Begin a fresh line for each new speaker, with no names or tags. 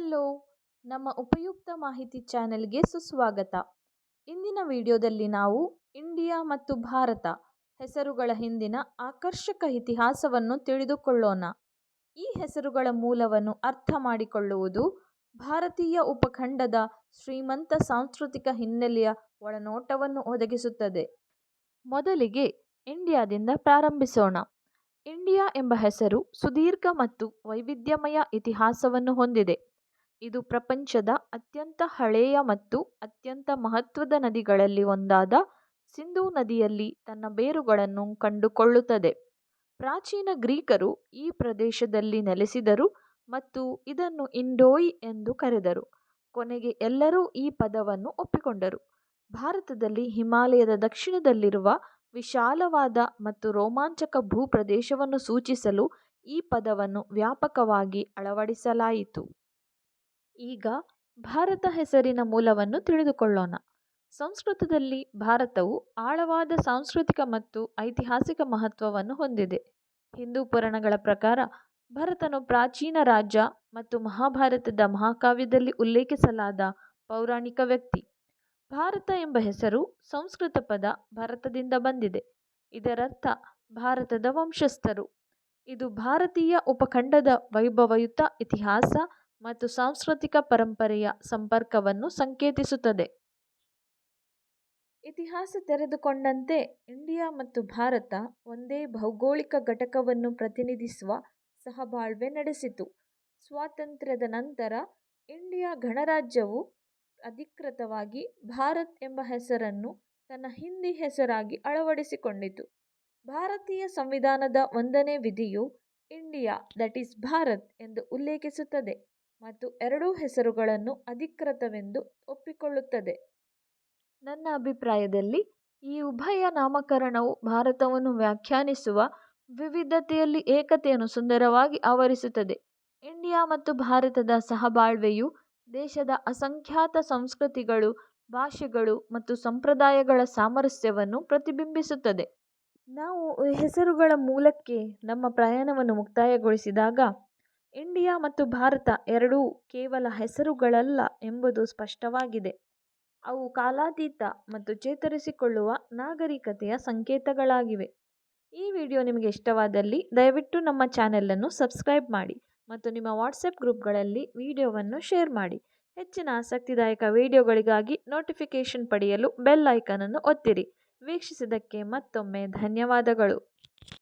Hello ನಮ್ಮ ಉಪಯುಕ್ತ ಮಾಹಿತಿ ಚಾನೆಲ್ಗೆ ಸುಸ್ವಾಗತ. ಇಂದಿನ ವಿಡಿಯೋದಲ್ಲಿ ನಾವು ಇಂಡಿಯಾ ಮತ್ತು ಭಾರತ ಹೆಸರುಗಳ ಹಿಂದಿನ ಆಕರ್ಷಕ ಇತಿಹಾಸವನ್ನು ತಿಳಿದುಕೊಳ್ಳೋಣ. ಈ ಹೆಸರುಗಳ ಮೂಲವನ್ನು ಅರ್ಥ ಮಾಡಿಕೊಳ್ಳುವುದು ಭಾರತೀಯ ಉಪಖಂಡದ ಶ್ರೀಮಂತ ಸಾಂಸ್ಕೃತಿಕ ಹಿನ್ನೆಲೆಯ ಒಳನೋಟವನ್ನು ಒದಗಿಸುತ್ತದೆ. ಮೊದಲಿಗೆ ಇಂಡಿಯಾದಿಂದ ಪ್ರಾರಂಭಿಸೋಣ. ಇಂಡಿಯಾ ಎಂಬ ಹೆಸರು ಸುದೀರ್ಘ ಮತ್ತು ವೈವಿಧ್ಯಮಯ ಇತಿಹಾಸವನ್ನು ಹೊಂದಿದೆ. ಇದು ಪ್ರಪಂಚದ ಅತ್ಯಂತ ಹಳೆಯ ಮತ್ತು ಅತ್ಯಂತ ಮಹತ್ವದ ನದಿಗಳಲ್ಲಿ ಒಂದಾದ ಸಿಂಧೂ ನದಿಯಲ್ಲಿ ತನ್ನ ಬೇರುಗಳನ್ನು ಕಂಡುಕೊಳ್ಳುತ್ತದೆ. ಪ್ರಾಚೀನ ಗ್ರೀಕರು ಈ ಪ್ರದೇಶದಲ್ಲಿ ನೆಲೆಸಿದರು ಮತ್ತು ಇದನ್ನು ಇಂಡೋಯ್ ಎಂದು ಕರೆದರು. ಕೊನೆಗೆ ಎಲ್ಲರೂ ಈ ಪದವನ್ನು ಒಪ್ಪಿಕೊಂಡರು. ಭಾರತದಲ್ಲಿ ಹಿಮಾಲಯದ ದಕ್ಷಿಣದಲ್ಲಿರುವ ವಿಶಾಲವಾದ ಮತ್ತು ರೋಮಾಂಚಕ ಭೂಪ್ರದೇಶವನ್ನು ಸೂಚಿಸಲು ಈ ಪದವನ್ನು ವ್ಯಾಪಕವಾಗಿ ಅಳವಡಿಸಲಾಯಿತು. ಈಗ ಭಾರತ ಹೆಸರಿನ ಮೂಲವನ್ನು ತಿಳಿದುಕೊಳ್ಳೋಣ. ಸಂಸ್ಕೃತದಲ್ಲಿ ಭಾರತವು ಆಳವಾದ ಸಾಂಸ್ಕೃತಿಕ ಮತ್ತು ಐತಿಹಾಸಿಕ ಮಹತ್ವವನ್ನು ಹೊಂದಿದೆ. ಹಿಂದೂ ಪುರಾಣಗಳ ಪ್ರಕಾರ ಭರತನು ಪ್ರಾಚೀನ ರಾಜ ಮತ್ತು ಮಹಾಭಾರತದ ಮಹಾಕಾವ್ಯದಲ್ಲಿ ಉಲ್ಲೇಖಿಸಲಾದ ಪೌರಾಣಿಕ ವ್ಯಕ್ತಿ. ಭಾರತ ಎಂಬ ಹೆಸರು ಸಂಸ್ಕೃತ ಪದ ಭರತದಿಂದ ಬಂದಿದೆ. ಇದರರ್ಥ ಭಾರತದ ವಂಶಸ್ಥರು. ಇದು ಭಾರತೀಯ ಉಪಖಂಡದ ವೈಭವಯುತ ಇತಿಹಾಸ ಮತ್ತು ಸಾಂಸ್ಕೃತಿಕ ಪರಂಪರೆಯ ಸಂಪರ್ಕವನ್ನು ಸಂಕೇತಿಸುತ್ತದೆ. ಇತಿಹಾಸ ತೆರೆದುಕೊಂಡಂತೆ ಇಂಡಿಯಾ ಮತ್ತು ಭಾರತ ಒಂದೇ ಭೌಗೋಳಿಕ ಘಟಕವನ್ನು ಪ್ರತಿನಿಧಿಸುವ ಸಹಬಾಳ್ವೆ ನಡೆಸಿತು. ಸ್ವಾತಂತ್ರ್ಯದ ನಂತರ ಇಂಡಿಯಾ ಗಣರಾಜ್ಯವು ಅಧಿಕೃತವಾಗಿ ಭಾರತ್ ಎಂಬ ಹೆಸರನ್ನು ತನ್ನ ಹಿಂದಿ ಹೆಸರಾಗಿ ಅಳವಡಿಸಿಕೊಂಡಿತು. ಭಾರತೀಯ ಸಂವಿಧಾನದ ಒಂದನೇ ವಿಧಿಯು ಇಂಡಿಯಾ, ದಟ್ ಈಸ್ ಭಾರತ್ ಎಂದು ಉಲ್ಲೇಖಿಸುತ್ತದೆ. ಮತ್ತು ಎರಡೂ ಹೆಸರುಗಳನ್ನು ಅಧಿಕೃತವೆಂದು ಒಪ್ಪಿಕೊಳ್ಳುತ್ತದೆ. ನನ್ನ ಅಭಿಪ್ರಾಯದಲ್ಲಿ ಈ ಉಭಯ ನಾಮಕರಣವು ಭಾರತವನ್ನು ವ್ಯಾಖ್ಯಾನಿಸುವ ವಿವಿಧತೆಯಲ್ಲಿ ಏಕತೆಯನ್ನು ಸುಂದರವಾಗಿ ಆವರಿಸುತ್ತದೆ. ಇಂಡಿಯಾ ಮತ್ತು ಭಾರತದ ಸಹಬಾಳ್ವೆಯು ದೇಶದ ಅಸಂಖ್ಯಾತ ಸಂಸ್ಕೃತಿಗಳು, ಭಾಷೆಗಳು ಮತ್ತು ಸಂಪ್ರದಾಯಗಳ ಸಾಮರಸ್ಯವನ್ನು ಪ್ರತಿಬಿಂಬಿಸುತ್ತದೆ. ನಾವು ಹೆಸರುಗಳ ಮೂಲಕ್ಕೆ ನಮ್ಮ ಪ್ರಯಾಣವನ್ನು ಮುಕ್ತಾಯಗೊಳಿಸಿದಾಗ ಇಂಡಿಯಾ ಮತ್ತು ಭಾರತ ಎರಡೂ ಕೇವಲ ಹೆಸರುಗಳಲ್ಲ ಎಂಬುದು ಸ್ಪಷ್ಟವಾಗಿದೆ. ಅವು ಕಾಲಾತೀತ ಮತ್ತು ಚೇತರಿಸಿಕೊಳ್ಳುವ ನಾಗರಿಕತೆಯ ಸಂಕೇತಗಳಾಗಿವೆ. ಈ ವಿಡಿಯೋ ನಿಮಗೆ ಇಷ್ಟವಾದಲ್ಲಿ ದಯವಿಟ್ಟು ನಮ್ಮ ಚಾನೆಲನ್ನು ಸಬ್ಸ್ಕ್ರೈಬ್ ಮಾಡಿ ಮತ್ತು ನಿಮ್ಮ ವಾಟ್ಸಪ್ ಗ್ರೂಪ್ಗಳಲ್ಲಿ ವಿಡಿಯೋವನ್ನು ಶೇರ್ ಮಾಡಿ. ಹೆಚ್ಚಿನ ಆಸಕ್ತಿದಾಯಕ ವಿಡಿಯೋಗಳಿಗಾಗಿ ನೋಟಿಫಿಕೇಷನ್ ಪಡೆಯಲು ಬೆಲ್ ಐಕನನ್ನು ಒತ್ತಿರಿ. ವೀಕ್ಷಿಸಿದ್ದಕ್ಕೆ ಮತ್ತೊಮ್ಮೆ ಧನ್ಯವಾದಗಳು.